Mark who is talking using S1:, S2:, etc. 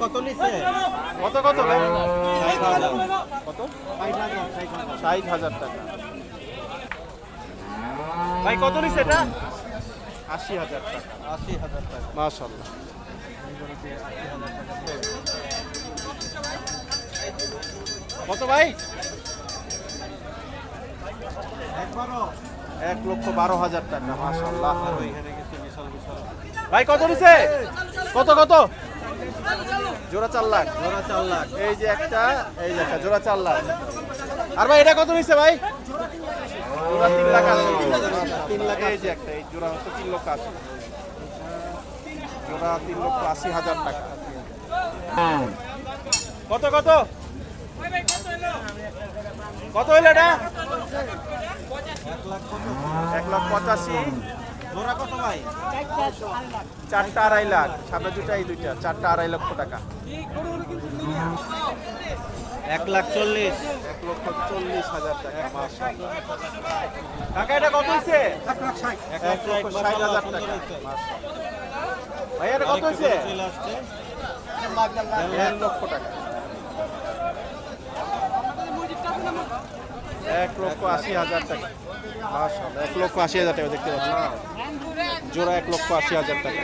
S1: কত নিচ্ছে?
S2: কত কত ভাই? কত?
S1: ষাট হাজার
S2: টাকা। ভাই কত নিচ্ছে এটা? আশি হাজার টাকা।
S1: আশি হাজার টাকা।
S2: মাশাল্লাহ কত ভাই? এক লক্ষ বারো হাজার টাকা
S1: বিশাল
S2: ভাই কত নিছে কত কত? জোড়া চার লাখ।
S1: জোড়া চার লাখ
S2: এই যে একটা, এই যে একটা জোড়া চার লাখ। আর ভাই, এটা কত নিছে ভাই? জোড়া তিন লাখ আশি। তিন লাখ এই যে একটা, এই জোড়া হচ্ছে তিন লক্ষ আশি। জোড়া তিন লক্ষ আশি হাজার টাকা। কত কত? কত হইল এটা? এক লাখ পঁচাশি।
S1: জোড়া কত ভাই?
S2: চারটা আড়াই লাখ। সামনে দুটা এই দুইটা। চারটা আড়াই লক্ষ টাকা।
S1: এক লাখ চল্লিশ।
S2: এক লক্ষ চল্লিশ হাজার টাকা। কাকা এটা কত হয়েছে এক লক্ষ ষাট হাজার টাকা। মাশাআল্লাহ। ভাই এটা কত হয়েছে এক লক্ষ টাকা। এক লক্ষ আশি হাজার টাকা। মাশাআল্লাহ, এক লক্ষ আশি হাজার টাকা দেখতে পাচ্ছি জোড়া এক লক্ষ আশি হাজার টাকা।